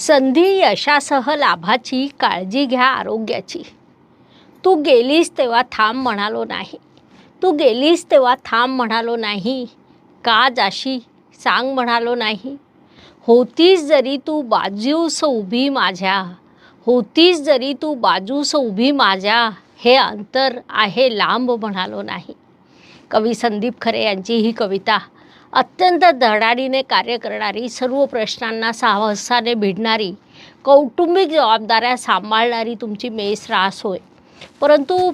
संधी यशासह लाभाची काळजी घ्या आरोग्याची. तू गेलीस तेव्हा थांब म्हणालो नाही. तू गेलीस तेव्हा थांब म्हणालो नाही. का जाशी? सांग म्हणालो नाही. होतीस जरी तू बाजूस उभी माझ्या. होतीस जरी तू बाजूस उभी माझ्या. हे अंतर आहे लांब म्हणालो नाही. कवी संदीप खरे यांची ही कविता अत्यंत धडाडीने कार्य करणारी सर्व प्रश्नांना साहसाने भिडणारी कौटुंबिक जबाबदाऱ्या सांभाळणारी तुमची मेस रास होय. परंतु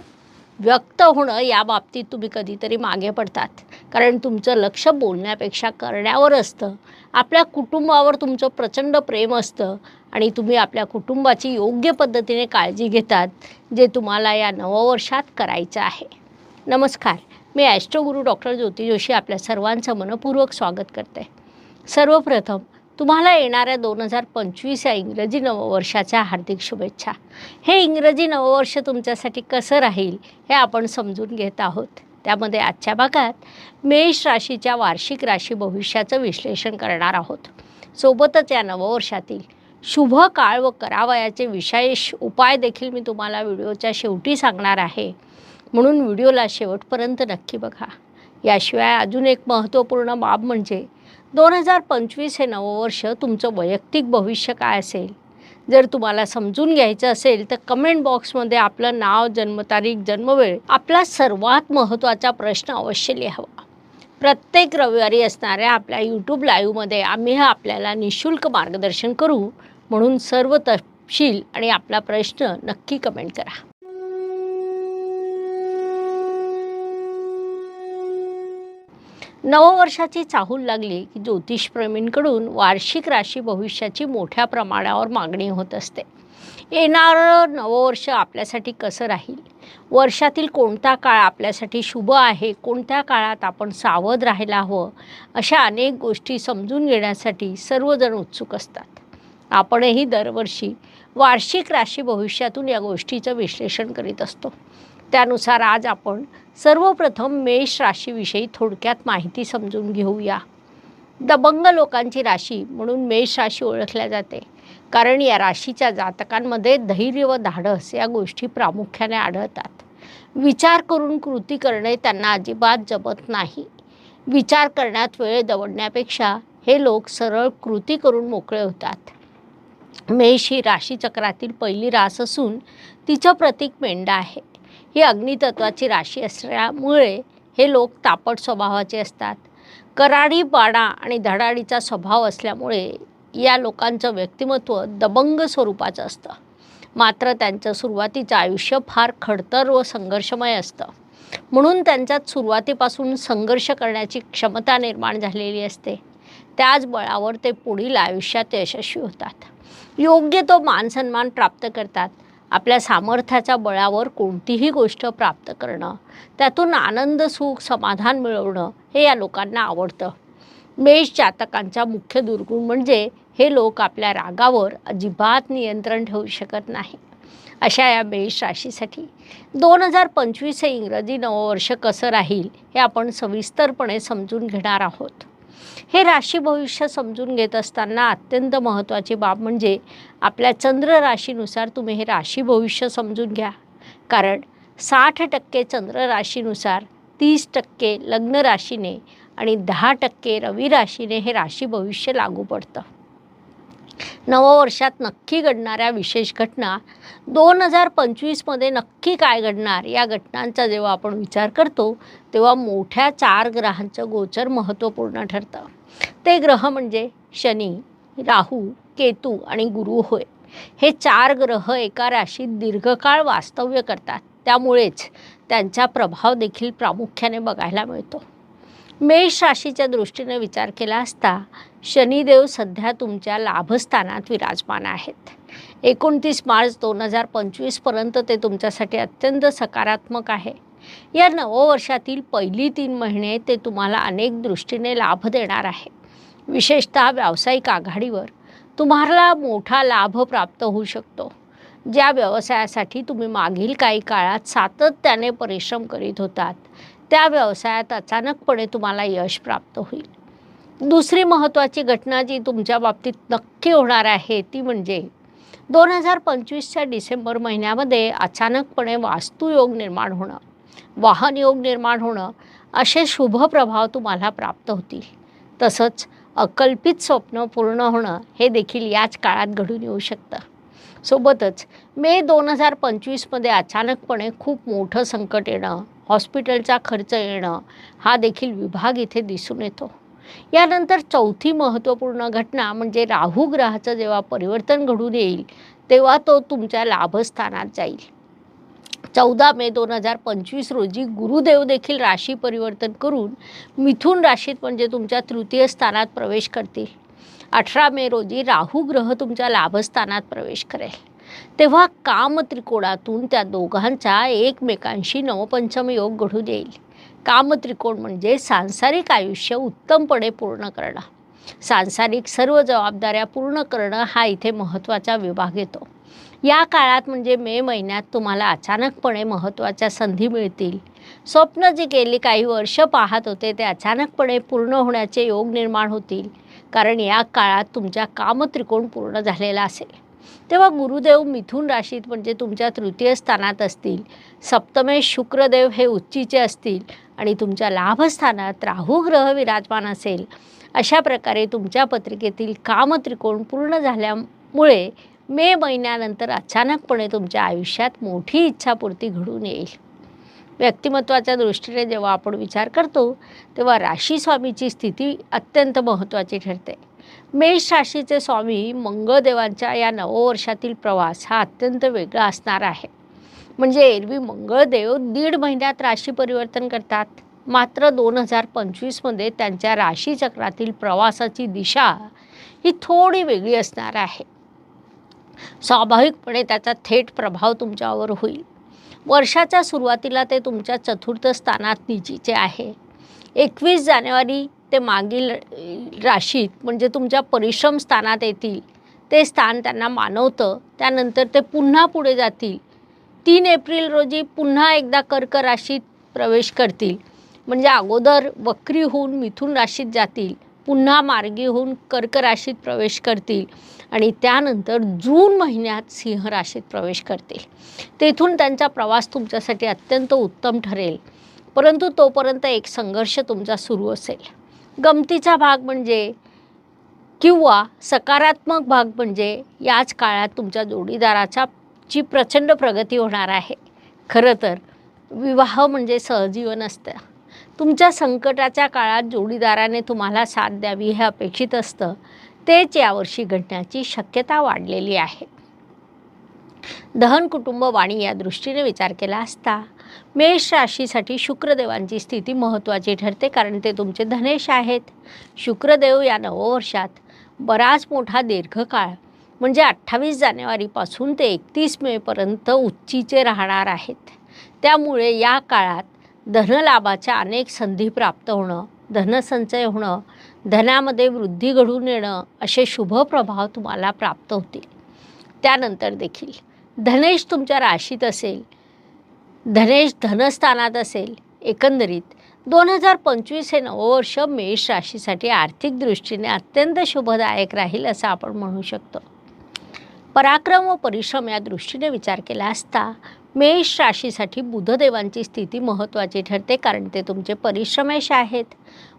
व्यक्त होणं या बाबतीत तुम्ही कधीतरी मागे पडतात. कारण तुमचं लक्ष बोलण्यापेक्षा करण्यावर असतं. आपल्या कुटुंबावर तुमचं प्रचंड प्रेम असतं आणि तुम्ही आपल्या कुटुंबाची योग्य पद्धतीने काळजी घेतात जे तुम्हाला या नववर्षात करायचं आहे. नमस्कार. मी ॲस्ट्रोगुरू डॉक्टर ज्योती जोशी आपल्या सर्वांचं मनपूर्वक स्वागत करते. सर्वप्रथम तुम्हाला येणाऱ्या दोन हजार पंचवीस या इंग्रजी नववर्षाच्या हार्दिक शुभेच्छा. हे इंग्रजी नववर्ष तुमच्यासाठी कसं राहील हे आपण समजून घेत आहोत. त्यामध्ये आजच्या भागात मेष राशीच्या वार्षिक राशी भविष्याचं विश्लेषण करणार आहोत. सोबतच या नववर्षातील शुभ काळ व करावयाचे विशेष उपाय देखील मी तुम्हाला व्हिडिओच्या शेवटी सांगणार आहे. म्हणून व्हिडिओला शेवटपर्यंत नक्की बघा. याशिवाय अजून एक महत्त्वपूर्ण बाब म्हणजे दोन हजार पंचवीस हे नववर्ष तुमचं वैयक्तिक भविष्य काय असेल? जर तुम्हाला समजून घ्यायचं असेल तर कमेंट बॉक्समध्ये आपलं नाव जन्मतारीख जन्मवेळ आपला सर्वात महत्त्वाचा प्रश्न अवश्य लिहावा. प्रत्येक रविवारी असणाऱ्या आपल्या यूट्यूब लाईव्हमध्ये आम्ही आपल्याला निशुल्क मार्गदर्शन करू म्हणून सर्व तपशील आणि आपला प्रश्न नक्की कमेंट करा. नववर्षाची चाहूल लागली की ज्योतिषप्रेमींकडून वार्षिक राशी भविष्याची मोठ्या प्रमाणावर मागणी होत असते. येणारं नववर्ष आपल्यासाठी कसं राहील? वर्षातील कोणता काळ आपल्यासाठी शुभ आहे? कोणत्या काळात आपण सावध राहायला हवं? अशा अनेक गोष्टी समजून घेण्यासाठी सर्वजण उत्सुक असतात. आपणही दरवर्षी वार्षिक राशी भविष्यातून या गोष्टीचं विश्लेषण करीत असतो. त्यानुसार आज आपण सर्वप्रथम मेष राशीविषयी थोडक्यात माहिती समजून घेऊया. दबंग लोकांची राशी म्हणून मेष राशी ओळखल्या जाते. कारण या राशीच्या जातकांमध्ये धैर्य व धाडस या गोष्टी प्रामुख्याने आढळतात. विचार करून कृती करणे त्यांना अजिबात जमत नाही. विचार करण्यात वेळ दवडण्यापेक्षा हे लोक सरळ कृती करून मोकळे होतात. मेष ही राशीचक्रातील पहिली रास असून तिचं प्रतीक मेंढा आहे. ही अग्नितत्वाची राशी असल्यामुळे हे लोक तापट स्वभावाचे असतात. कराडीपाडा आणि धडाडीचा स्वभाव असल्यामुळे या लोकांचं व्यक्तिमत्व दबंग स्वरूपाचं असतं. मात्र त्यांचं सुरुवातीचं आयुष्य फार खडतर व संघर्षमय असतं. म्हणून त्यांच्यात सुरुवातीपासून संघर्ष करण्याची क्षमता निर्माण झालेली असते. त्याच बळावर ते पुढील आयुष्यात यशस्वी होतात. योग्य तो मानसन्मान प्राप्त करतात. आपल्या सामर्थ्याच्या बळावर कोणतीही गोष्ट प्राप्त करणं त्यातून आनंद सुख समाधान मिळवणं हे या लोकांना आवडतं. मेष जातकांचा मुख्य दुर्गुण म्हणजे हे लोक आपल्या रागावर अजिबात नियंत्रण ठेवू शकत नाही. अशा या मेष राशीसाठी दोन हजार पंचवीस हे इंग्रजी नववर्ष कसं राहील हे आपण सविस्तरपणे समजून घेणार आहोत. हे राशी भविष्य समजून घेत असताना अत्यंत महत्त्वाची बाब म्हणजे आपल्या चंद्र राशीनुसार तुम्ही हे राशी भविष्य समजून घ्या. कारण साठ टक्के चंद्र राशीनुसार तीस टक्के लग्न राशीने आणि दहा टक्के रवी राशीने हे राशी भविष्य लागू पडतं. नववर्षात नक्की घडणाऱ्या विशेष घटना दोन हजार पंचवीसमध्ये नक्की काय घडणार या घटनांचा जेव्हा आपण विचार करतो तेव्हा मोठ्या चार ग्रहांचं गोचर महत्त्वपूर्ण ठरतं. ते ग्रह म्हणजे शनी राहू केतू आणि गुरु होय. हे चार ग्रह एका राशीत दीर्घकाळ वास्तव्य करतात. त्यामुळेच त्यांचा प्रभाव देखील प्रामुख्याने बघायला मिळतो. मेष राशीच्या दृष्टीने विचार केला असता शनिदेव सध्या तुमच्या लाभस्थानात विराजमान आहेत. एकोणतीस मार्च दोन हजार पंचवीसपर्यंत ते तुमच्यासाठी अत्यंत सकारात्मक आहे. या नववर्षातील पहिली तीन महिने ते तुम्हाला अनेक दृष्टीने लाभ देणार आहे. विशेषतः व्यावसायिक आघाडीवर तुम्हाला मोठा लाभ प्राप्त होऊ शकतो. ज्या व्यवसायासाठी तुम्ही मागील काही काळात सातत्याने परिश्रम करीत होतात त्या व्यवसायात अचानकपणे तुम्हाला यश प्राप्त होईल. दुसरी महत्त्वाची घटना जी तुमच्या बाबतीत नक्की होणार आहे ती म्हणजे दोन हजार पंचवीसच्या डिसेंबर महिन्यामध्ये अचानकपणे वास्तुयोग निर्माण होणं वाहन योग निर्माण होणं असे शुभ प्रभाव तुम्हाला प्राप्त होतील. तसंच अकल्पित स्वप्न पूर्ण होणं हे देखील याच काळात घडून येऊ शकतं. सोबतच मे दोन हजार पंचवीसमध्ये अचानकपणे खूप मोठं संकट येणं हॉस्पिटलचा खर्च येणं हा देखील विभाग इथे दिसून येतो. यानंतर चौथी महत्त्वपूर्ण घटना म्हणजे राहू ग्रहाचं जेव्हा परिवर्तन घडून येईल तेव्हा तो तुमच्या लाभस्थानात जाईल. चौदा मे दोन हजार पंचवीस रोजी गुरुदेव देखील राशी परिवर्तन करून मिथुन राशीत म्हणजे तुमच्या तृतीय स्थानात प्रवेश करतील. अठरा मे रोजी राहू ग्रह तुमच्या लाभस्थानात प्रवेश करेल. तेव्हा कामत्रिकोणातून त्या दोघांचा एकमेकांशी नवपंचम योग घडून येईल. कामत्रिकोण म्हणजे सांसारिक आयुष्य उत्तमपणे पूर्ण करणं. सांसारिक सर्व जबाबदाऱ्या पूर्ण करणं हा इथे महत्त्वाचा विभाग येतो. या काळात म्हणजे मे महिन्यात तुम्हाला अचानकपणे महत्त्वाच्या संधी मिळतील. स्वप्न जी गेली काही वर्ष पाहत होते ते अचानकपणे पूर्ण होण्याचे योग निर्माण होतील. कारण या काळात तुमच्या कामत्रिकोण पूर्ण झालेला असेल. तेव्हा गुरुदेव मिथुन राशीत म्हणजे तुमच्या तृतीय स्थानात असतील. सप्तमेश शुक्रदेव हे उच्चीचे असतील. आणि तुमच्या लाभस्थानात राहू ग्रह विराजमान असेल अशा प्रकारे तुमच्या पत्रिकेतील कामत्रिकोण पूर्ण झाल्यामुळे मे महिन्यानंतर अचानकपणे तुमच्या आयुष्यात मोठी इच्छापूर्ती घडून येईल. व्यक्तिमत्वाच्या दृष्टीने जेव्हा आपण विचार करतो तेव्हा राशी स्वामीची स्थिती अत्यंत महत्त्वाची ठरते. मेष राशीचे स्वामी मंगळदेवांच्या या नववर्षातील प्रवास हा अत्यंत वेगळा असणार आहे. म्हणजे एरवी मंगळदेव दीड महिन्यात राशी परिवर्तन करतात. मात्र दोन हजार पंचवीसमध्ये त्यांच्या राशीचक्रातील प्रवासाची दिशा ही थोडी वेगळी असणार आहे. स्वाभाविकपणे त्याचा थेट प्रभाव तुमच्यावर होईल. वर्षाच्या सुरुवातीला ते तुमच्या चतुर्थ स्थानात निजीचे आहे. एकवीस जानेवारी ते मागील राशीत म्हणजे तुमच्या परिश्रम स्थानात येतील. ते स्थान त्यांना मानवतं. त्यानंतर ते पुन्हा पुढे जातील. तीन एप्रिल रोजी पुन्हा एकदा कर्क राशीत प्रवेश करतील. म्हणजे अगोदर वक्री होऊन मिथुन राशीत जातील पुन्हा मार्गी होऊन कर्क राशीत प्रवेश करतील आणि त्यानंतर जून महिन्यात सिंह राशीत प्रवेश करतील. तेथून त्यांचा प्रवास तुमच्यासाठी अत्यंत उत्तम ठरेल. परंतु तोपर्यंत एक संघर्ष तुमचा सुरू असेल. गमतीचा भाग म्हणजे किंवा सकारात्मक भाग म्हणजे याच काळात तुमच्या जोडीदाराचा ची प्रचंड प्रगती होणार आहे. खरं तर विवाह म्हणजे सहजीवन असतं. तुमच्या संकटाच्या काळात जोडीदाराने तुम्हाला साथ द्यावी हे अपेक्षित असतं. तेच यावर्षी घडण्याची शक्यता वाढलेली आहे. दहन कुटुंब वाणी या दृष्टीने विचार केला असता मेष राशीसाठी शुक्रदेवांची स्थिती महत्त्वाची ठरते कारण ते तुमचे धनेश आहेत. शुक्रदेव या नववर्षात बराच मोठा दीर्घकाळ म्हणजे अठ्ठावीस जानेवारीपासून ते एकतीस मेपर्यंत उच्चीचे राहणार आहेत. त्यामुळे या काळात धनलाभाच्या अनेक संधी प्राप्त होणं धनसंचय होणं धनामध्ये वृद्धी घडून येणं असे शुभ प्रभाव तुम्हाला प्राप्त होतील. त्यानंतर देखील धनेश तुमच्या राशीत असेल धनेश धनस्थानात असेल एकंदरीत दोन हजार पंचवीस हे नववर्ष मेष राशीसाठी आर्थिक दृष्टीने अत्यंत शुभदायक राहील असं आपण म्हणू शकतो. पराक्रम व परिश्रम या दृष्टीने विचार केला असता मेष राशीसाठी बुधदेवांची स्थिती महत्त्वाची ठरते कारण ते तुमचे परिश्रमेश आहेत.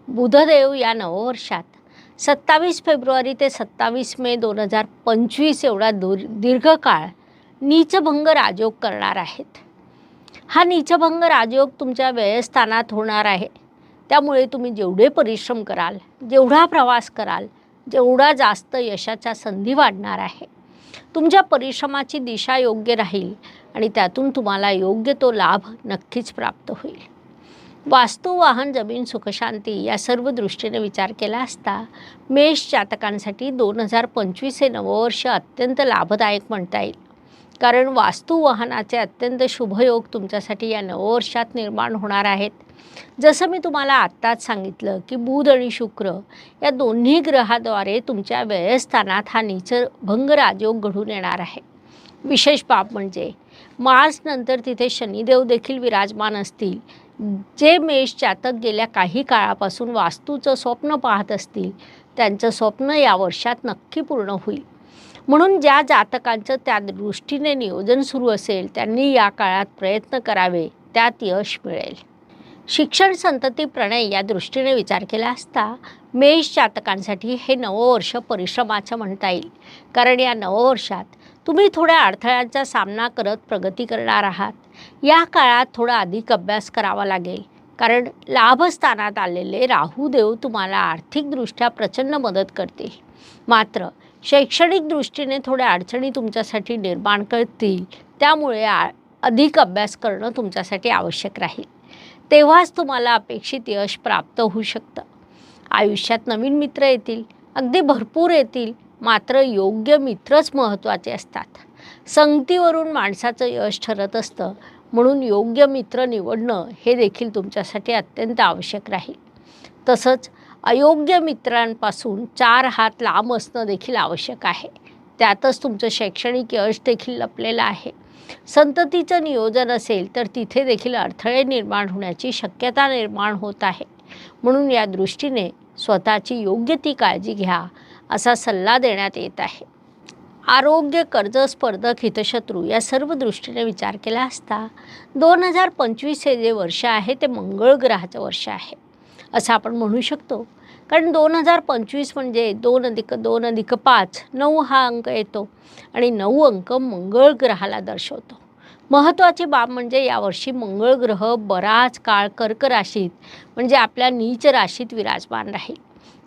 बुधदेव या नववर्षात सत्तावीस फेब्रुवारी ते सत्तावीस मे दोन हजार पंचवीस एवढा दूर दीर्घकाळ नीचभंग राजयोग करणार आहेत. हा नीचभंग राजयोग तुमच्या व्ययस्थानात होणार आहे. त्यामुळे तुम्ही जेवढे परिश्रम कराल जेवढा प्रवास कराल जेवढा जास्त यशाच्या संधी वाढणार आहे. तुमच्या परिश्रमाची दिशा योग्य राहील आणि त्यातून तुम्हाला योग्य तो लाभ नक्कीच प्राप्त होईल. वास्तू वाहन जमीन सुखशांती या सर्व दृष्टीने विचार केला असता मेष जातकांसाठी दोन हजार पंचवीस हे नववर्ष अत्यंत लाभदायक म्हणता येईल. कारण वास्तू वाहनाचे अत्यंत शुभयोग तुमच्यासाठी या नववर्षात निर्माण होणार आहेत. जसं मी तुम्हाला आत्ताच सांगितलं की बुध आणि शुक्र या दोन्ही ग्रहाद्वारे तुमच्या व्ययस्थानात हा निचर भंग राजयोग घडून येणार आहे. विशेष बाब म्हणजे मार्च नंतर तिथे शनिदेव देखील विराजमान असतील जे मेष जातक गेल्या काही काळापासून वास्तूचं स्वप्न पाहत असतील त्यांचं स्वप्न या वर्षात नक्की पूर्ण होईल. म्हणून ज्या जातकांचं त्या दृष्टीने नियोजन सुरू असेल त्यांनी या काळात प्रयत्न करावे त्यात यश मिळेल. शिक्षण संतती प्रणय या दृष्टीने विचार केला असता मेष जातकांसाठी हे नववर्ष परिश्रमाचं म्हणता येईल. कारण या नववर्षात तुम्ही थोड्या अडथळ्यांचा सामना करत प्रगती करणार आहात. या काळात थोडा अधिक अभ्यास करावा लागेल. कारण लाभस्थानात आलेले राहू देव तुम्हाला आर्थिकदृष्ट्या प्रचंड मदत करतील मात्र शैक्षणिक दृष्टीने थोड्या अडचणी तुमच्यासाठी निर्माण करतील. त्यामुळे आ अधिक अभ्यास करणं तुमच्यासाठी आवश्यक राहील. तेव्हाच तुम्हाला अपेक्षित यश प्राप्त होऊ शकतं. आयुष्यात नवीन मित्र येतील अगदी भरपूर येतील मात्र योग्य मित्रच महत्त्वाचे असतात. संगतीवरून माणसाचं यश ठरत असतं म्हणून योग्य मित्र निवडणं हे देखील तुमच्यासाठी अत्यंत आवश्यक राहील. तसंच अयोग्य मित्रांपासून चार हात लांब असणं देखील आवश्यक आहे. त्यातच तुमचं शैक्षणिक यश देखील लपलेलं आहे. संततीचं नियोजन असेल तर तिथे देखील अडथळे निर्माण होण्याची शक्यता निर्माण होत आहे. म्हणून या दृष्टीने स्वतःची योग्य ती काळजी घ्या असा सल्ला देण्यात येत आहे. आरोग्य कर्ज स्पर्धक हितशत्रू या सर्व दृष्टीने विचार केला असता दोन हजार पंचवीस हे जे वर्ष आहे ते मंगळ ग्रहाचं वर्ष आहे असं आपण म्हणू शकतो. कारण दोन हजार पंचवीस म्हणजे दोन अधिक दोन अधिक पाच नऊ हा अंक येतो. आणि नऊ अंक मंगळ ग्रहाला दर्शवतो. महत्त्वाची बाब म्हणजे यावर्षी मंगळ ग्रह बराच काळ कर्क राशीत म्हणजे आपल्या नीच राशीत विराजमान राहील.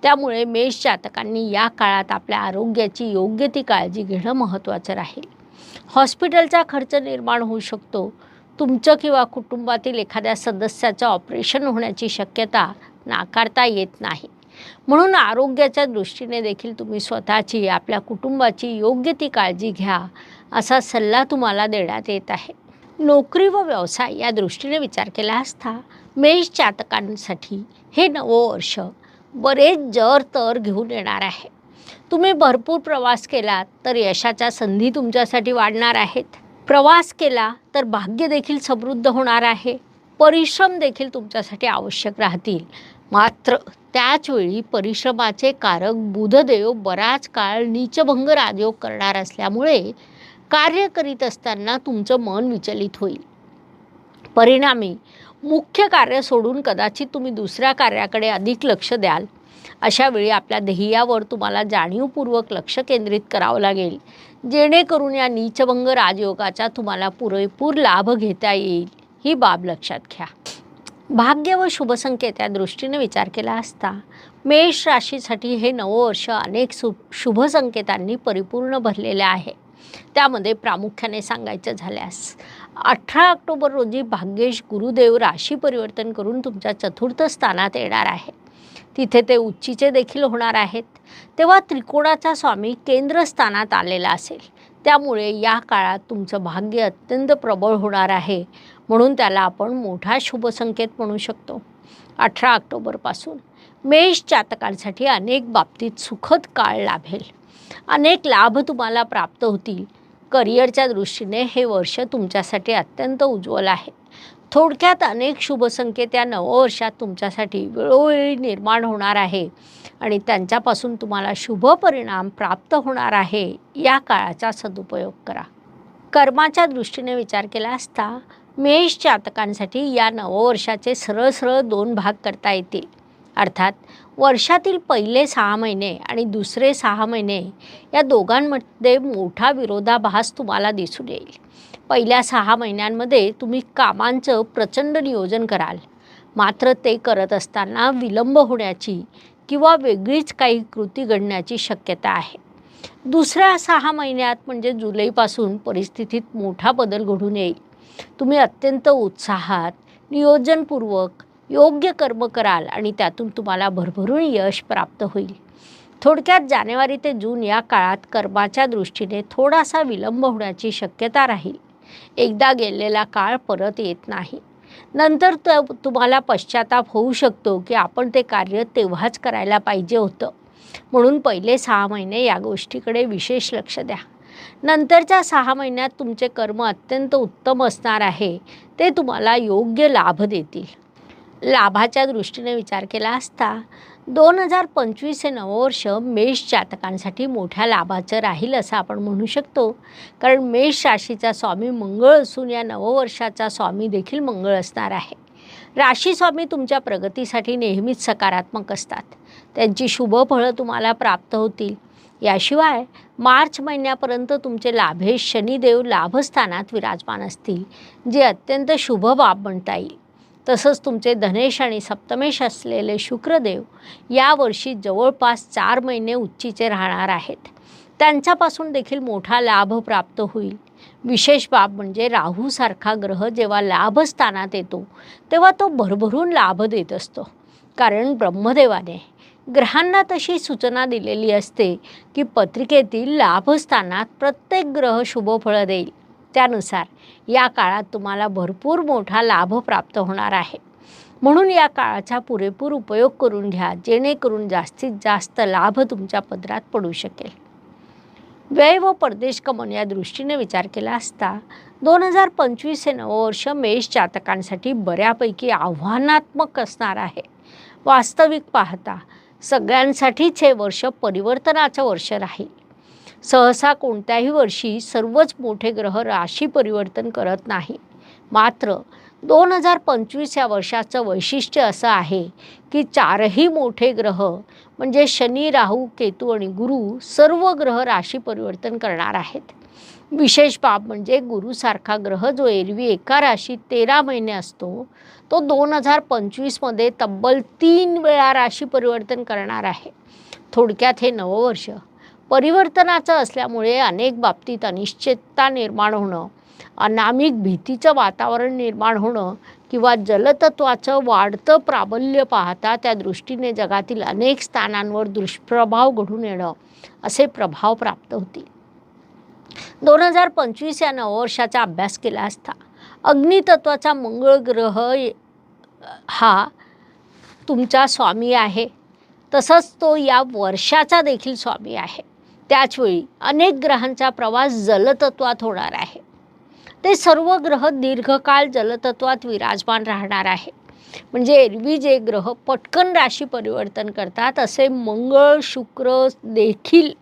त्यामुळे मेष जातकांनी या काळात आपल्या आरोग्याची योग्य ती काळजी घेणं महत्त्वाचं राहील. हॉस्पिटलचा खर्च निर्माण होऊ शकतो. तुमचं किंवा कुटुंबातील एखाद्या सदस्याचं ऑपरेशन होण्याची शक्यता नाकारता येत नाही. म्हणून आरोग्याच्या दृष्टीने देखील तुम्ही स्वतःची आपल्या कुटुंबाची योग्य ती काळजी घ्या असा सल्ला तुम्हाला देण्यात येत आहे. नोकरी व व्यवसाय या दृष्टीने विचार केला असता मेष चातकांसाठी हे नवं वर्ष बरेच जर तर घेऊन येणार आहे. तुम्ही भरपूर प्रवास केलात तर यशाच्या संधी तुमच्यासाठी वाढणार आहेत. प्रवास केला तर भाग्य देखील समृद्ध होणार आहे. परिश्रम देखील तुमच्यासाठी आवश्यक राहतील. मात्र त्याचवेळी परिश्रमाचे कारक बुधदेव बराच काळ नीचभंग राजयोग करणार असल्यामुळे कार्य करीत असताना तुमचं मन विचलित होईल. परिणामी मुख्य कार्य सोडून कदाचित तुम्ही दुसऱ्या कार्याकडे अधिक लक्ष द्याल. अशा वेळी आपल्या ध्येयावर तुम्हाला जाणीवपूर्वक लक्ष केंद्रित करावं लागेल. जेणेकरून या नीचभंग राजयोगाचा तुम्हाला पुरेपूर लाभ घेता येईल. ही बाब लक्षात घ्या. भाग्य व शुभसंकेत या दृष्टीने विचार केला असता मेष राशीसाठी हे नवं वर्ष अनेक सु शुभसंकेतांनी परिपूर्ण भरलेले आहे. त्यामध्ये प्रामुख्याने सांगायचं झाल्यास अठरा ऑक्टोबर रोजी भाग्येश गुरुदेव राशी परिवर्तन करून तुमच्या चतुर्थ स्थानात येणार आहे. तिथे ते उच्चीचे देखील होणार आहेत. तेव्हा त्रिकोणाचा स्वामी केंद्रस्थानात आलेला असेल. त्यामुळे या काळात तुमचं भाग्य अत्यंत प्रबळ होणार आहे. म्हणून त्याला आपण मोठा शुभसंकेत म्हणू शकतो. अठरा ऑक्टोबरपासून मेष जातकांसाठी अनेक बाबतीत सुखद काळ लाभेल. अनेक लाभ तुम्हाला प्राप्त होतील. करिअरच्या दृष्टीने हे वर्ष तुमच्यासाठी अत्यंत उज्ज्वल आहे. थोडक्यात अनेक शुभसंकेत या नववर्षात तुमच्यासाठी वेळोवेळी निर्माण होणार आहे आणि त्यांच्यापासून तुम्हाला शुभ परिणाम प्राप्त होणार आहे या काळाचा सदुपयोग करा. कर्माच्या दृष्टीने विचार केला असता मेष जातकांसाठी या नववर्षाचे सरळ सरळ दोन भाग करता येतील. अर्थात वर्षातील पहिले सहा महिने आणि दुसरे सहा महिने या दोघांमध्ये मोठा विरोधाभास तुम्हाला दिसून येईल. पहिल्या सहा महिन्यांमध्ये तुम्ही कामांचं प्रचंड नियोजन कराल. मात्र ते करत असताना विलंब होण्याची किंवा वेगळीच काही कृती घडण्याची शक्यता आहे. दुसऱ्या सहा महिन्यात म्हणजे जुलैपासून परिस्थितीत मोठा बदल घडून येईल. तुम्ही अत्यंत उत्साहात नियोजनपूर्वक योग्य कर्म कराल आणि त्यातून तुम्हाला भरभरून यश प्राप्त होईल. थोडक्यात जानेवारी ते जून या काळात कर्माच्या दृष्टीने थोडासा विलंब होण्याची शक्यता राहील. एकदा गेलेला काळ परत येत नाही. नंतर त तुम्हाला पश्चाताप होऊ शकतो की आपण ते कार्य तेव्हाच करायला पाहिजे होतं. म्हणून पहिले सहा महिने या गोष्टीकडे विशेष लक्ष द्या. नंतरच्या सहा महिन्यात तुमचे कर्म अत्यंत उत्तम असणार आहे. ते तुम्हाला योग्य लाभ देतील. लाभाच्या दृष्टीने विचार केला असता दोन हजार पंचवीस हे नववर्ष मेष जातकांसाठी मोठ्या लाभाचं राहील असं आपण म्हणू शकतो. कारण मेष राशीचा स्वामी मंगळ असून या नववर्षाचा स्वामी देखील मंगळ असणार आहे. राशी स्वामी तुमच्या प्रगतीसाठी नेहमीच सकारात्मक असतात. त्यांची शुभ फळं तुम्हाला प्राप्त होतील. याशिवाय मार्च महिन्यापर्यंत तुमचे लाभेश शनिदेव लाभस्थानात विराजमान असतील जे अत्यंत शुभ बाब म्हणता येईल. तसंच तुमचे धनेश आणि सप्तमेश असलेले शुक्रदेव यावर्षी जवळपास चार महिने उच्चीचे राहणार आहेत. त्यांच्यापासून देखील मोठा लाभ प्राप्त होईल. विशेष बाब म्हणजे राहूसारखा ग्रह जेव्हा लाभस्थानात येतो तेव्हा तो भरभरून लाभ देत असतो. कारण ब्रह्मदेवाने ग्रहांना तशी सूचना दिलेली असते की पत्रिकेतील लाभस्थानात प्रत्येक ग्रह शुभफळं देईल. त्यानुसार या काळात तुम्हाला भरपूर मोठा लाभ प्राप्त होणार आहे. म्हणून या काळाचा पुरेपूर उपयोग करून घ्या जेणेकरून जास्तीत जास्त लाभ तुमच्या पदरात पडू शकेल. व्यय व परदेश कमन या दृष्टीने विचार केला असता दोन हजार पंचवीस हे नववर्ष मेष जातकांसाठी बऱ्यापैकी आव्हानात्मक असणार आहे. वास्तविक पाहता सगळ्यांसाठीच हे वर्ष परिवर्तनाचं वर्ष राहील. सहसा कोणत्याही वर्षी सर्वच मोठे ग्रह राशी परिवर्तन करत नाही. मात्र दोन हजार पंचवीस या वर्षाचं वैशिष्ट्य असं आहे की चारही मोठे ग्रह म्हणजे शनी राहू केतू आणि गुरु सर्व ग्रह राशी परिवर्तन करणार आहेत. विशेष बाब म्हणजे गुरुसारखा ग्रह जो एरवी एका राशीत तेरा महिने असतो तो दोन हजार पंचवीसमध्ये तब्बल तीन वेळा राशी परिवर्तन करणार आहे. थोडक्यात हे नववर्ष परिवर्तनाचं असल्यामुळे अनेक बाबतीत अनिश्चितता निर्माण होणं अनामिक भीतीचं वातावरण निर्माण होणं किंवा जलतत्वाचं वाढतं प्राबल्य पाहता त्या दृष्टीने जगातील अनेक स्थानांवर दुष्प्रभाव घडून येणं असे प्रभाव प्राप्त होतील. दोन हजार पंचवीस या नववर्षाचा अभ्यास केला असता अग्नितत्वाचा मंगळ ग्रह हा तुमचा स्वामी आहे. तसंच तो या वर्षाचा देखील स्वामी आहे. त्याचवेळी अनेक ग्रहांचा प्रवास जलतत्वात होणार आहे. ते सर्व ग्रह दीर्घकाळ जलतत्वात विराजमान राहणार आहे. म्हणजे एरवी जे ग्रह पटकन राशी परिवर्तन करतात असे मंगळ शुक्र देखील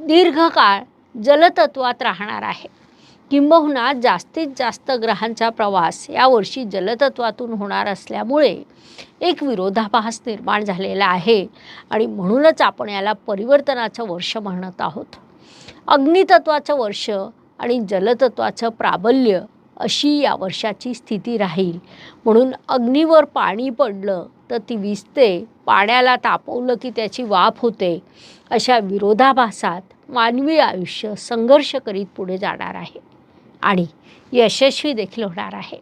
दीर्घकाळ जलतत्वात राहणार आहे. किंबहुना जास्तीत जास्त ग्रहांचा प्रवास यावर्षी जलतत्वातून होणार असल्यामुळे एक विरोधाभास निर्माण झालेला आहे. आणि म्हणूनच आपण याला परिवर्तनाचं वर्ष म्हणत आहोत. अग्नितत्वाचं वर्ष आणि जलतत्वाचं प्राबल्य अशी या वर्षाची स्थिती राहील. म्हणून अग्नीवर पाणी पडलं तर ती विजते पाण्याला तापवलं की त्याची वाफ होते. अशा विरोधाभासात मानवी आयुष्य संघर्ष करीत पुढे जाणार आहे. आणि यशस्वी देखील होणार आहे.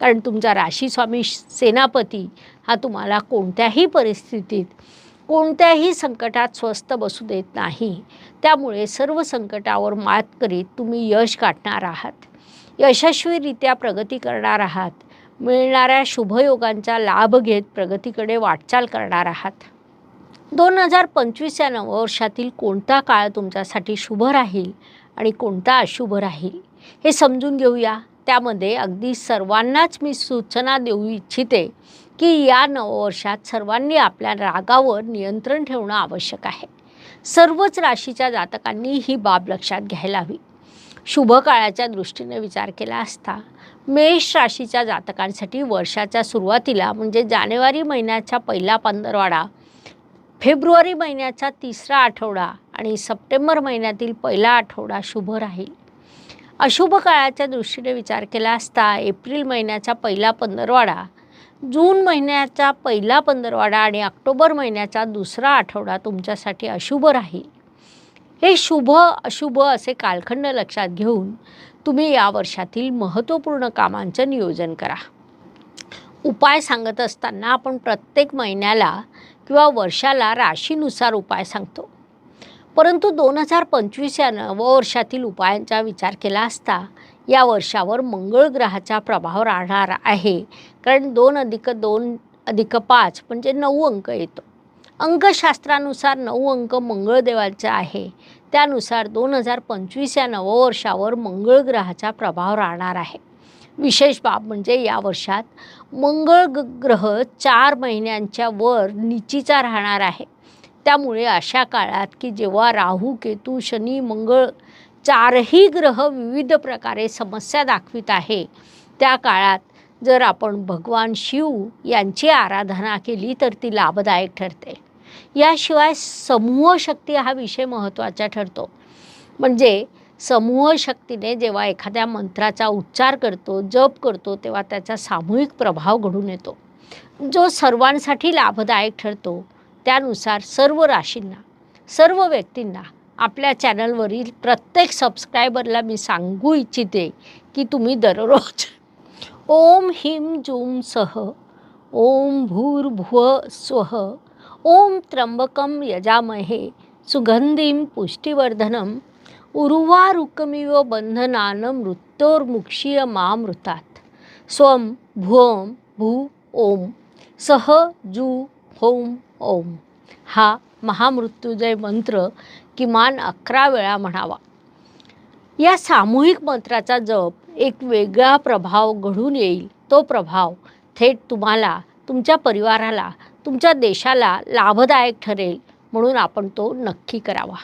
कारण तुमचा राशीस्वामी सेनापती हा तुम्हाला कोणत्याही परिस्थितीत कोणत्याही संकटात स्वस्त बसू देत नाही. त्यामुळे सर्व संकटावर मात करीत तुम्ही यश गाठणार आहात. यशस्वीरित्या प्रगती करणार आहात. मिळणाऱ्या शुभयोगांचा लाभ घेत प्रगतीकडे वाटचाल करणार आहात. दोन हजार पंचवीस या नववर्षातील कोणता काळ तुमच्यासाठी शुभ राहील आणि कोणता अशुभ राहील? हे समजून घेऊया. त्यामध्ये अगदी सर्वांनाच मी सूचना देऊ इच्छिते की या नववर्षात सर्वांनी आपल्या रागावर नियंत्रण ठेवणं आवश्यक आहे. सर्वच राशीच्या जातकांनी ही बाब लक्षात घ्यायला हवी. शुभ काळाच्या दृष्टीने विचार केला असता मेष राशीच्या जातकांसाठी वर्षाच्या सुरुवातीला म्हणजे जानेवारी महिन्याचा पहिला पंधरवाडा फेब्रुवारी महिन्याचा तिसरा आठवडा आणि सप्टेंबर महिन्यातील पहिला आठवडा शुभ राहील. अशुभ काळाच्या दृष्टीने विचार केला असता एप्रिल महिन्याचा पहिला पंधरवाडा जून महिन्याचा पहिला पंधरवाडा आणि ऑक्टोबर महिन्याचा दुसरा आठवडा तुमच्यासाठी अशुभ राहील. हे शुभ अशुभ असे कालखंड लक्षात घेऊन तुम्ही या वर्षातील महत्त्वपूर्ण कामांचं नियोजन करा. उपाय सांगत असताना आपण प्रत्येक महिन्याला किंवा वर्षाला राशीनुसार उपाय सांगतो. परंतु दोन हजार पंचवीस या नववर्षातील उपायांचा विचार केला असता या वर्षावर मंगळ ग्रहाचा प्रभाव राहणार आहे. कारण दोन अधिक दोन अधिक पाच म्हणजे नऊ अंक येतो. अंकशास्त्रानुसार नऊ अंक मंगळदेवाचा आहे. त्यानुसार दोन हजार पंचवीस या नववर्षावर मंगळ ग्रहाचा प्रभाव राहणार आहे. विशेष बाब म्हणजे या वर्षात मंगळ ग्रह चार महिन्यांच्या वर निचीचा राहणार आहे. त्यामुळे अशा काळात की जेव्हा राहू केतू शनी मंगळ चारही ग्रह विविध प्रकारे समस्या दाखवित आहे त्या काळात जर आपण भगवान शिव यांची आराधना केली तर ती लाभदायक ठरते. याशिवाय समूह शक्ती हा विषय महत्त्वाचा ठरतो. म्हणजे समूह शक्तीने जेव्हा एखाद्या मंत्राचा उच्चार करतो जप करतो तेव्हा त्याचा सामूहिक प्रभाव घडून येतो. जो सर्वांसाठी लाभदायक ठरतो त्यानुसार सर्व राशींना सर्व व्यक्तींना आपल्या चॅनलवरील प्रत्येक सबस्क्रायबरला मी सांगू इच्छिते की तुम्ही दररोज ओम हिम जूम सह ओम भूर्भुव स्वः ओम त्र्यंबकम यजामहे सुगंधीम पुष्टिवर्धनम उर्वारुकमिव बंधनान मृत्योर्मुक्षीय मामृतात स्वम भुवम भू ओम सह जू होम ओम. हा महामृत्युंजय मंत्र किमान अकरा वेळा म्हणावा. या सामूहिक मंत्राचा जप एक वेगळा प्रभाव घडून येईल. तो प्रभाव थेट तुम्हाला तुमच्या परिवाराला तुमच्या देशाला लाभदायक ठरेल म्हणून आपण तो नक्की करावा.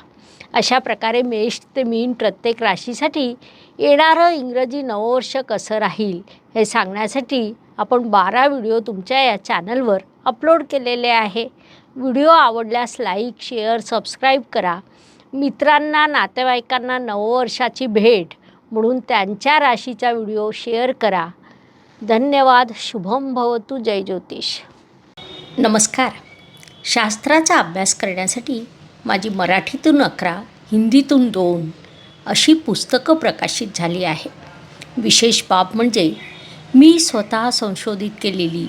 अशा प्रकारे मेष ते मीन प्रत्येक राशीसाठी येणारं इंग्रजी नववर्ष कसं राहील हे सांगण्यासाठी आपण बारा व्हिडिओ तुमच्या या चॅनलवर अपलोड केलेले आहे. व्हिडिओ आवडल्यास लाईक शेअर सबस्क्राईब करा. मित्रांना नातेवाईकांना नववर्षाची भेट म्हणून त्यांच्या राशीचा व्हिडिओ शेअर करा. धन्यवाद. शुभम भवतु. जय ज्योतिष. नमस्कार. शास्त्राचा अभ्यास करण्यासाठी माझी मराठीतून अकरा हिंदीतून दोन अशी पुस्तकं प्रकाशित झाली आहे. विशेष बाब म्हणजे मी स्वतः संशोधित केलेली